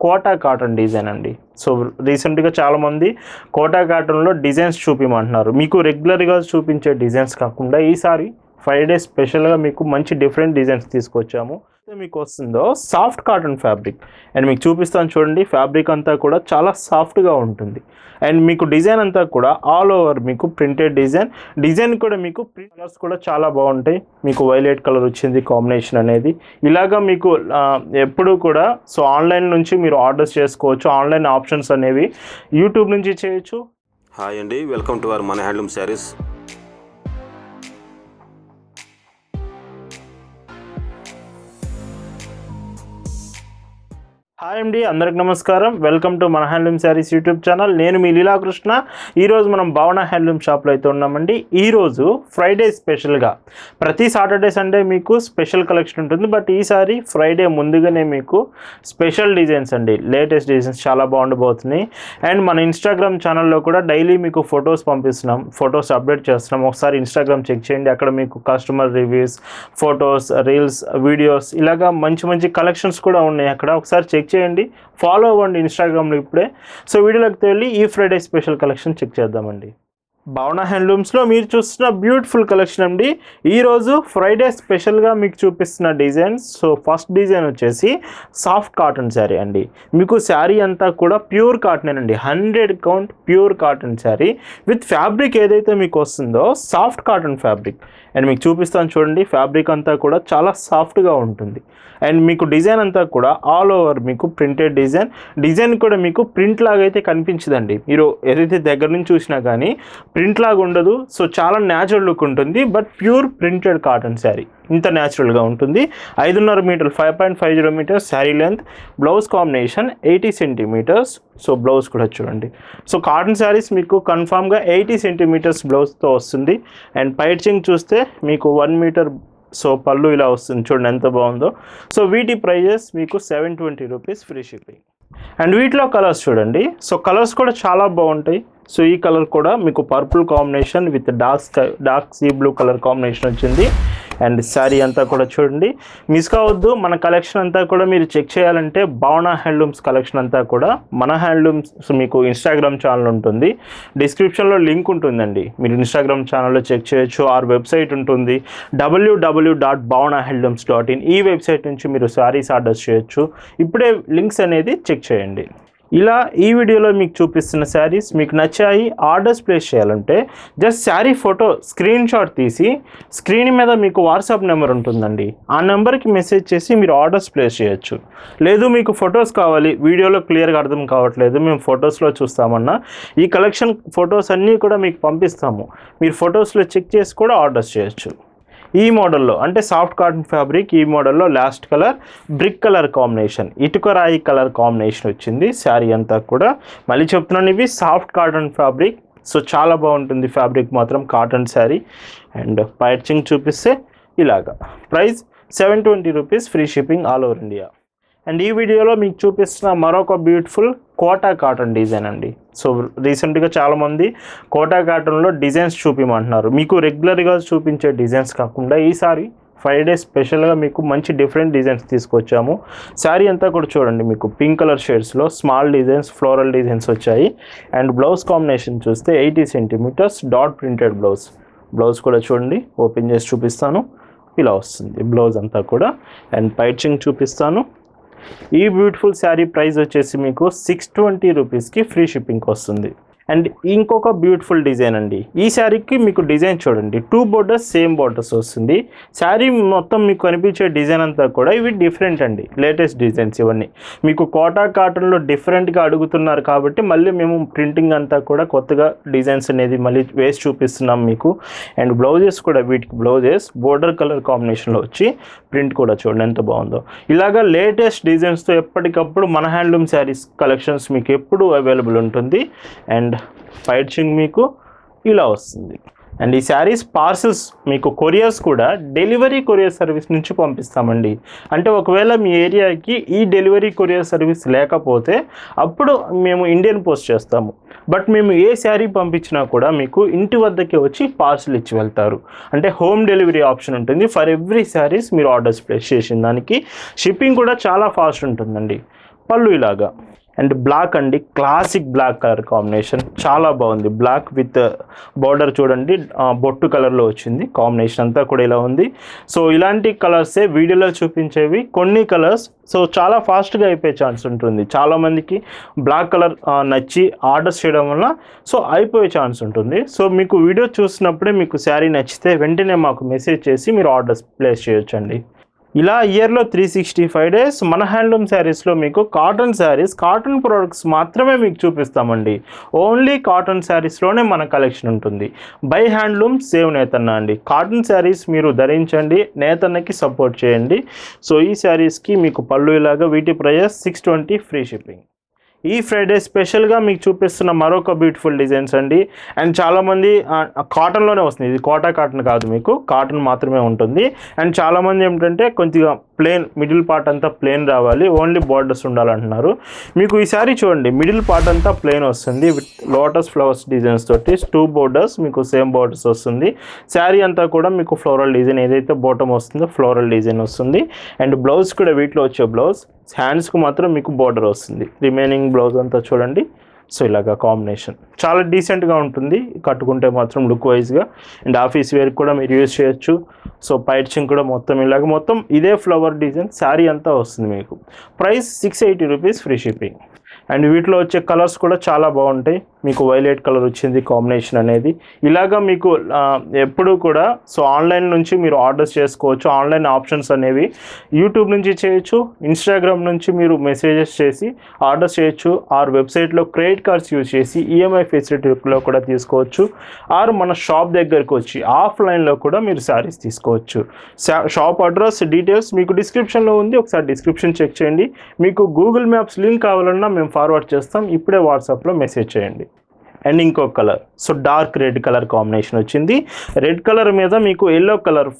Quota cotton design అండి. So రీసెంట్గా చాలామంది కోటా కాటన్లో డిజైన్స్ చూపిమంటున్నారు. మీకు రెగ్యులర్గా చూపించే డిజైన్స్ కాకుండా ఈసారి ఫైవ్ డేస్ స్పెషల్గా మీకు మంచి డిఫరెంట్ డిజైన్స్ తీసుకొచ్చాము. మీకు వస్తుందో సాఫ్ట్ కాటన్ ఫ్యాబ్రిక్. అండ్ మీకు చూపిస్తాను చూడండి ఫ్యాబ్రిక్ అంతా కూడా చాలా సాఫ్ట్గా ఉంటుంది. అండ్ మీకు డిజైన్ అంతా కూడా ఆల్ ఓవర్ మీకు ప్రింటెడ్ డిజైన్. డిజైన్ కూడా మీకు ప్రింట్ కలర్స్ కూడా చాలా బాగుంటాయి. మీకు వైలెట్ కలర్ వచ్చింది కాంబినేషన్ అనేది. ఇలాగా మీకు ఎప్పుడు కూడా సో ఆన్లైన్ నుంచి మీరు ఆర్డర్స్ చేసుకోవచ్చు. ఆన్లైన్ ఆప్షన్స్ అనేవి యూట్యూబ్ నుంచి చేయొచ్చు. హాయ్ అండి వెల్కమ్ టు అవర్ మన హ్యాండ్లూమ్ శారీస్. హాయ్ అండి అందరికి నమస్కారం. వెల్కమ్ టు మన హ్యాండ్లూమ్ శారీస్ యూట్యూబ్ ఛానల్ నేను మీ లీలాకృష్ణ. ఈరోజు మనం భావన హ్యాండ్లూమ్ షాప్లో అయితే ఉన్నామండి. ఈరోజు ఫ్రైడే స్పెషల్గా ప్రతి సాటర్డే సండే మీకు స్పెషల్ కలెక్షన్ ఉంటుంది. బట్ ఈసారి ఫ్రైడే ముందుగానే మీకు స్పెషల్ డిజైన్స్ అండి. లేటెస్ట్ డిజైన్స్ చాలా బాగుండబోతున్నాయి అండ్ మన ఇన్స్టాగ్రామ్ ఛానల్లో కూడా డైలీ మీకు ఫొటోస్ పంపిస్తున్నాం. ఫొటోస్ అప్డేట్ చేస్తున్నాం. ఒకసారి ఇన్స్టాగ్రామ్ చెక్ చేయండి. అక్కడ మీకు customer reviews photos reels videos ఇలాగా మంచి మంచి కలెక్షన్స్ కూడా ఉన్నాయి అక్కడ. ఒకసారి చెక్ చేయండి. ఫాలో అవ్వండి ఇన్స్టాగ్రామ్లో ఇప్పుడే. సో వీడియోలోకి వెళ్ళి ఈ ఫ్రైడే స్పెషల్ కలెక్షన్ చెక్ చేద్దామండి. భావన హ్యాండ్లూమ్స్లో మీరు చూస్తున్న బ్యూటిఫుల్ కలెక్షన్ అండి. ఈరోజు ఫ్రైడే స్పెషల్గా మీకు చూపిస్తున్న డిజైన్స్ సో ఫస్ట్ డిజైన్ వచ్చేసి సాఫ్ట్ కాటన్ శారీ అండి. మీకు శారీ అంతా కూడా ప్యూర్ కాటన్ అండి. Hundred count pure cotton sari with fabric ఏదైతే మీకు వస్తుందో సాఫ్ట్ కాటన్ ఫ్యాబ్రిక్ అండ్ మీకు చూపిస్తాను చూడండి ఫ్యాబ్రిక్ అంతా కూడా చాలా సాఫ్ట్గా ఉంటుంది. అండ్ మీకు డిజైన్ అంతా కూడా ఆల్ ఓవర్ మీకు ప్రింటెడ్ డిజైన్ డిజైన్ కూడా మీకు ప్రింట్ లాగా అయితే కనిపించదండి. మీరు ఏదైతే దగ్గర నుంచి చూసినా కానీ ప్రింట్ లాగా ఉండదు. సో చాలా న్యాచురల్ లుక్ ఉంటుంది. But pure printed cotton sari ఇంత న్యాచురల్గా ఉంటుంది. ఐదున్నర మీటర్లు five point five zero metres sari length blouse combination eighty centimetres so blouse కూడా చూడండి. సో కాటన్ శారీస్ మీకు కన్ఫామ్గా ఎయిటీ సెంటీమీటర్స్ బ్లౌజ్తో వస్తుంది. అండ్ పైచింగ్ చూస్తే మీకు వన్ మీటర్ సో పళ్ళు ఇలా వస్తుంది. చూడండి ఎంత బాగుందో. సో వీటి ప్రైజెస్ మీకు seven twenty rupees free shipping and వీటిలో కలర్స్ చూడండి. సో కలర్స్ కూడా చాలా బాగుంటాయి. సో ఈ కలర్ కూడా మీకు purple combination with dark dark sea blue colour combination వచ్చింది. అండ్ శారీ అంతా కూడా చూడండి. మిస్ కావద్దు మన కలెక్షన్ అంతా కూడా మీరు చెక్ చేయాలంటే భావన హ్యాండ్లూమ్స్ కలెక్షన్ అంతా కూడా మన హ్యాండ్లూమ్స్ మీకు ఇన్స్టాగ్రామ్ ఛానల్ ఉంటుంది. డిస్క్రిప్షన్లో లింక్ ఉంటుందండి. మీరు ఇన్స్టాగ్రామ్ ఛానల్లో చెక్ చేయొచ్చు ఆర్ వెబ్సైట్ ఉంటుంది. WWW dot Bhavana handlooms dot in ఈ వెబ్సైట్ నుంచి మీరు శారీస్ ఆర్డర్ చేయొచ్చు. ఇప్పుడే లింక్స్ అనేది చెక్ చేయండి. ఇలా ఈ వీడియోలో మీకు చూపిస్తున్న శారీస్ మీకు నచ్చాయి ఆర్డర్స్ ప్లేస్ చేయాలంటే just sari photo screenshot తీసి స్క్రీన్ మీద మీకు వాట్సాప్ నెంబర్ ఉంటుందండి. ఆ నెంబర్కి మెసేజ్ చేసి మీరు ఆర్డర్స్ ప్లేస్ చేయొచ్చు. లేదు మీకు ఫొటోస్ కావాలి వీడియోలో క్లియర్గా అర్థం కావట్లేదు మేము ఫొటోస్లో చూస్తామన్నా ఈ కలెక్షన్ ఫొటోస్ అన్నీ కూడా మీకు పంపిస్తాము. మీరు ఫొటోస్లో చెక్ చేసి కూడా ఆర్డర్స్ చేయొచ్చు. ఈ మోడల్లో అంటే సాఫ్ట్ కాటన్ ఫ్యాబ్రిక్ ఈ మోడల్లో last colour brick colour combination ఇటుక రాయి కలర్ కాంబినేషన్ వచ్చింది శారీ అంతా కూడా. మళ్ళీ చెప్తున్నాను ఇవి సాఫ్ట్ కాటన్ ఫ్యాబ్రిక్ సో చాలా బాగుంటుంది ఫ్యాబ్రిక్ మాత్రం కాటన్ శారీ. అండ్ పైచింగ్ చూపిస్తే ఇలాగా. Price seven twenty rupees free shipping all over India. And ఈ వీడియోలో మీకు చూపిస్తున్న మరొక బ్యూటిఫుల్ కోటా కాటన్ డిజైన్ అండి. సో రీసెంట్గా చాలామంది కోటా కాటన్లో డిజైన్స్ చూపించమంటున్నారు మీకు రెగ్యులర్గా చూపించే డిజైన్స్ కాకుండా ఈసారి ఫైవ్ డేస్ స్పెషల్గా మీకు మంచి డిఫరెంట్ డిజైన్స్ తీసుకొచ్చాము. శారీ అంతా కూడా చూడండి మీకు. పింక్ కలర్ షేడ్స్లో స్మాల్ డిజైన్స్ ఫ్లోరల్ డిజైన్స్ వచ్చాయి. అండ్ బ్లౌజ్ కాంబినేషన్ చూస్తే eighty centimetres dot printed blouse. Blouse కూడా చూడండి. ఓపెన్ చేసి చూపిస్తాను. ఇలా వస్తుంది బ్లౌజ్ అంతా కూడా. అండ్ పైచింగ్ చూపిస్తాను. ఈ బ్యూటిఫుల్ శారీ ప్రైస్ వచ్చేసి మీకు సిక్స్ ట్వంటీ రూపీస్కి ఫ్రీ షిప్పింగ్కి వస్తుంది. అండ్ ఇంకొక బ్యూటిఫుల్ డిజైన్ అండి. ఈ శారీకి మీకు డిజైన్ చూడండి. టూ బోర్డర్స్ సేమ్ బోర్డర్స్ వస్తుంది. శారీ మొత్తం మీకు కనిపించే డిజైన్ అంతా కూడా ఇవి డిఫరెంట్ అండి. లేటెస్ట్ డిజైన్స్ ఇవన్నీ. మీకు కోటా కాటన్లో డిఫరెంట్గా అడుగుతున్నారు కాబట్టి మళ్ళీ మేము ప్రింటింగ్ అంతా కూడా కొత్తగా డిజైన్స్ అనేది మళ్ళీ వేసి చూపిస్తున్నాం మీకు. అండ్ బ్లౌజెస్ కూడా వీటికి బ్లౌజెస్ బోర్డర్ కలర్ కాంబినేషన్లో వచ్చి ప్రింట్ కూడా చూడండి ఎంత బాగుందో. ఇలాగా లేటెస్ట్ డిజైన్స్తో ఎప్పటికప్పుడు మన హ్యాండ్లూమ్ శారీస్ కలెక్షన్స్ మీకు ఎప్పుడు అవైలబుల్ ఉంటుంది. అండ్ పైచింగ్ మీకు ఇలా వస్తుంది. అండ్ ఈ శారీస్ పార్సిల్స్ మీకు కొరియర్స్ కూడా డెలివరీ కొరియర్ సర్వీస్ నుంచి పంపిస్తామండి. అంటే ఒకవేళ మీ ఏరియాకి ఈ డెలివరీ కొరియర్ సర్వీస్ లేకపోతే అప్పుడు మేము ఇండియన్ పోస్ట్ చేస్తాము. బట్ మేము ఏ శారీ పంపించినా కూడా మీకు ఇంటి వద్దకే వచ్చి పార్సిల్ ఇచ్చి వెళ్తారు. అంటే హోమ్ డెలివరీ ఆప్షన్ ఉంటుంది. ఫర్ ఎవ్రీ శారీస్ మీరు ఆర్డర్స్ ప్లేస్ చేసిన దానికి షిప్పింగ్ కూడా చాలా ఫాస్ట్ ఉంటుందండి. పళ్ళు ఇలాగా. అండ్ బ్లాక్ అండి క్లాసిక్ బ్లాక్ కలర్ కాంబినేషన్. చాలా బాగుంది. బ్లాక్ విత్ బార్డర్ చూడండి బొట్టు కలర్లో వచ్చింది. కాంబినేషన్ అంతా కూడా ఇలా ఉంది. సో ఇలాంటి కలర్సే వీడియోలో చూపించేవి. కొన్ని కలర్స్ సో చాలా ఫాస్ట్గా అయిపోయే ఛాన్స్ ఉంటుంది. చాలామందికి బ్లాక్ కలర్ నచ్చి ఆర్డర్స్ చేయడం వల్ల సో అయిపోయే ఛాన్స్ ఉంటుంది. సో మీకు వీడియో చూసినప్పుడే మీకు శారీ నచ్చితే వెంటనే మాకు మెసేజ్ చేసి మీరు ఆర్డర్స్ ప్లేస్ చేయొచ్చండి. ఇలా ఇయర్లో త్రీ సిక్స్టీ ఫైవ్ డేస్ మన హ్యాండ్లూమ్ శారీస్లో మీకు కాటన్ శారీస్ కాటన్ ప్రోడక్ట్స్ మాత్రమే మీకు చూపిస్తామండి. ఓన్లీ కాటన్ శారీస్లోనే మన కలెక్షన్ ఉంటుంది. బై హ్యాండ్లూమ్ సేవ్ నేతన్న అండి. కాటన్ శారీస్ మీరు ధరించండి నేతన్నకి సపోర్ట్ చేయండి. సో ఈ శారీస్కి మీకు పళ్ళు ఇలాగా వీటి price six twenty free shipping ఈ ఫ్రైడే స్పెషల్గా మీకు చూపిస్తున్న మరొక బ్యూటిఫుల్ డిజైన్స్ అండి. అండ్ చాలామంది కాటన్లోనే వస్తుంది. ఇది కోటా కాటన్ కాదు మీకు. కాటన్ మాత్రమే ఉంటుంది. అండ్ చాలామంది ఏమిటంటే కొద్దిగా ప్లేన్ మిడిల్ పార్ట్ అంతా ప్లేన్ రావాలి. ఓన్లీ బార్డర్స్ ఉండాలంటున్నారు. మీకు ఈ సారీ చూడండి. మిడిల్ పార్ట్ అంతా ప్లేన్ వస్తుంది. విత్ లోటస్ ఫ్లవర్స్ డిజైన్స్ తోటి టూ బోర్డర్స్ మీకు సేమ్ బోర్డర్స్ వస్తుంది. శారీ అంతా కూడా మీకు ఫ్లోరల్ డిజైన్ ఏదైతే బోటం వస్తుందో ఫ్లోరల్ డిజైన్ వస్తుంది. అండ్ బ్లౌజ్ కూడా వీటిలో వచ్చే బ్లౌజ్ హ్యాండ్స్కు మాత్రం మీకు బార్డర్ వస్తుంది. రిమైనింగ్ బ్లౌజ్ అంతా చూడండి. సో ఇలాగ కాంబినేషన్. చాలా డీసెంట్గా ఉంటుంది. కట్టుకుంటే మాత్రం లుక్ వైజ్గా. అండ్ ఆఫీస్ వేర్ కూడా మీరు యూజ్ చేయొచ్చు. సో పైర్చింగ్ కూడా మొత్తం ఇలాగ. మొత్తం ఇదే ఫ్లవర్ డిజైన్ శారీ అంతా వస్తుంది మీకు. Price six eighty rupees free shipping. And వీటిలో వచ్చే కలర్స్ కూడా చాలా బాగుంటాయి. మీకు వైలెట్ కలర్ వచ్చింది కాంబినేషన్ అనేది. ఇలాగా మీకు ఎప్పుడు కూడా సో ఆన్లైన్ నుంచి మీరు ఆర్డర్స్ చేసుకోవచ్చు. ఆన్లైన్ ఆప్షన్స్ అనేవి యూట్యూబ్ నుంచి చేయొచ్చు ఇన్స్టాగ్రామ్ నుంచి మీరు మెసేజెస్ చేసి ఆర్డర్స్ చేయొచ్చు. ఆర్ వెబ్సైట్లో క్రెడిట్ కార్డ్స్ యూజ్ చేసి ఈఎంఐ ఫెసిలిటీలో కూడా తీసుకోవచ్చు. ఆర్ మన షాప్ దగ్గరకు వచ్చి ఆఫ్లైన్లో కూడా మీరు శారీస్ తీసుకోవచ్చు. షాప్ అడ్రస్ డీటెయిల్స్ మీకు డిస్క్రిప్షన్లో ఉంది. ఒకసారి డిస్క్రిప్షన్ చెక్ చేయండి. మీకు గూగుల్ మ్యాప్స్ లింక్ కావాలన్నా మేము ఫార్వర్డ్ చేస్తాం. ఇప్పుడే వాట్సాప్లో మెసేజ్ చేయండి. అండ్ ఇంకో colour so dark red colour combination వచ్చింది. రెడ్ కలర్ మీద మీకు ఎల్లో కలర్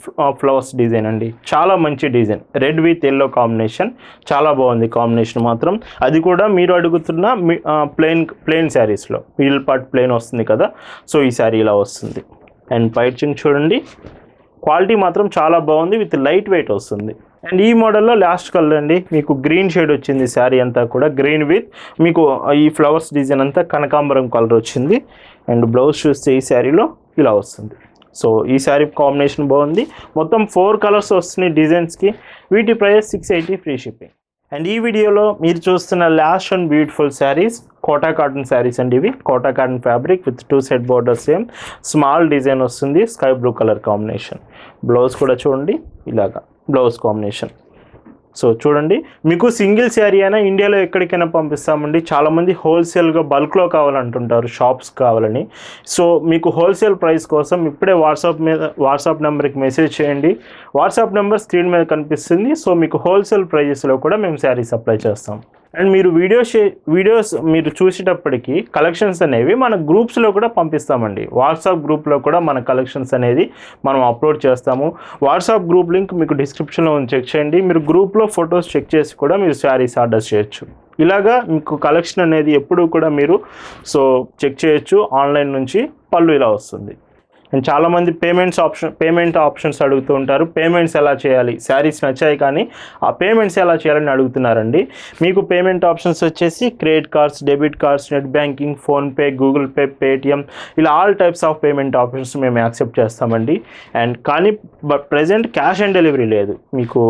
ఫ్లవర్స్ డిజైన్ అండి. చాలా మంచి design red with yellow combination చాలా బాగుంది కాంబినేషన్ మాత్రం. అది కూడా మీరు అడుగుతున్న ప్లెయిన్ ప్లెయిన్ శారీస్లో మిడిల్ పార్ట్ ప్లెయిన్ వస్తుంది కదా. సో ఈ శారీ ఇలా వస్తుంది. అండ్ పైచింగ్ చూడండి. క్వాలిటీ మాత్రం చాలా బాగుంది. విత్ లైట్ వెయిట్ వస్తుంది. అండ్ ఈ మోడల్లో లాస్ట్ కలర్ అండి మీకు గ్రీన్ షేడ్ వచ్చింది శారీ అంతా కూడా గ్రీన్ విత్ మీకు ఈ ఫ్లవర్స్ డిజైన్ అంతా కనకాంబరం కలర్ వచ్చింది. అండ్ బ్లౌజ్ చూస్తే ఈ శారీలో ఇలా వస్తుంది. సో ఈ శారీ కాంబినేషన్ బాగుంది. మొత్తం ఫోర్ కలర్స్ వస్తున్నాయి డిజైన్స్కి. వీటి price six eighty free shipping. And ఈ వీడియోలో మీరు చూస్తున్న last and beautiful saris Kota cotton saris అండి ఇవి. Kota cotton fabric with two set border same. Small design వస్తుంది sky blue colour combination. Blouse కూడా చూడండి ఇలాగా. Blouse combination. సో చూడండి మీకు సింగిల్ శారీ అయినా ఇండియాలో ఎక్కడికైనా పంపిస్తామండి. చాలామంది హోల్సేల్గా బల్క్లో కావాలంటుంటారు షాప్స్ కావాలని. సో మీకు హోల్సేల్ ప్రైస్ కోసం ఇప్పుడే వాట్సాప్ మీద వాట్సాప్ నెంబర్కి మెసేజ్ చేయండి. వాట్సాప్ నెంబర్ స్క్రీన్ మీద కనిపిస్తుంది. సో మీకు హోల్సేల్ ప్రైజెస్లో కూడా మేము శారీ సప్లై చేస్తాం. అండ్ మీరు వీడియో షే వీడియోస్ మీరు చూసేటప్పటికి కలెక్షన్స్ అనేవి మన గ్రూప్స్లో కూడా పంపిస్తామండి. వాట్సాప్ గ్రూప్లో కూడా మన కలెక్షన్స్ అనేది మనం అప్లోడ్ చేస్తాము. వాట్సాప్ గ్రూప్ లింక్ మీకు డిస్క్రిప్షన్లో ఉంది. చెక్ చేయండి. మీరు గ్రూప్లో ఫొటోస్ చెక్ చేసి కూడా మీరు శారీస్ ఆర్డర్ చేయొచ్చు. ఇలాగా మీకు కలెక్షన్ అనేది ఎప్పుడు కూడా మీరు సో చెక్ చేయొచ్చు. ఆన్లైన్ నుంచి పళ్ళు ఇలా వస్తుంది. అండ్ చాలామంది పేమెంట్స్ ఆప్షన్ పేమెంట్ ఆప్షన్స్ అడుగుతూ ఉంటారు. పేమెంట్స్ ఎలా చేయాలి? శారీస్ నచ్చాయి కానీ ఆ పేమెంట్స్ ఎలా చేయాలని అడుగుతున్నారండి. మీకు పేమెంట్ ఆప్షన్స్ వచ్చేసి credit cards debit cards net banking PhonePe Google Pay Paytm ఇలా all types of payment options మేము యాక్సెప్ట్ చేస్తామండి. అండ్ కానీ but present cash on delivery లేదు. మీకు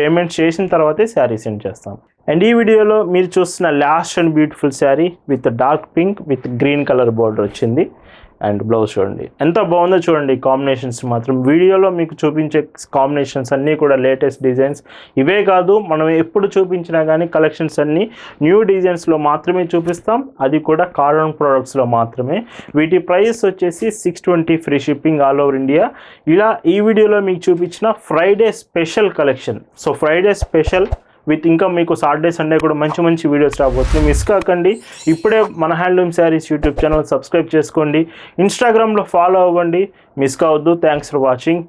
పేమెంట్ చేసిన తర్వాతే శారీ సెండ్ చేస్తాం. అండ్ ఈ వీడియోలో మీరు చూస్తున్న last and beautiful sari with dark pink with green colour border వచ్చింది. అండ్ బ్లౌజ్ చూడండి. ఎంత బాగుందో చూడండి కాంబినేషన్స్ మాత్రం. వీడియోలో మీకు చూపించే కాంబినేషన్స్ అన్నీ కూడా లేటెస్ట్ డిజైన్స్ ఇవే కాదు మనం ఎప్పుడు చూపించినా కానీ కలెక్షన్స్ అన్నీ న్యూ డిజైన్స్లో మాత్రమే చూపిస్తాం. అది కూడా కార్డన్ ప్రోడక్ట్స్లో మాత్రమే. వీటి ప్రైస్ వచ్చేసి six twenty free shipping all over India ఇలా ఈ వీడియోలో మీకు చూపించిన Friday special collection so Friday special with ఇంకా మీకు సాటర్డే సండే కూడా మంచి మంచి వీడియోస్ రాబోతుంది మిస్ కాకండి ఇప్పుడే మన handloom saris YouTube channel subscribe చేసుకోండి. ఇన్స్టాగ్రామ్లో ఫాలో అవ్వండి. మిస్ కావద్దు. Thanks for watching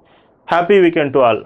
happy weekend to all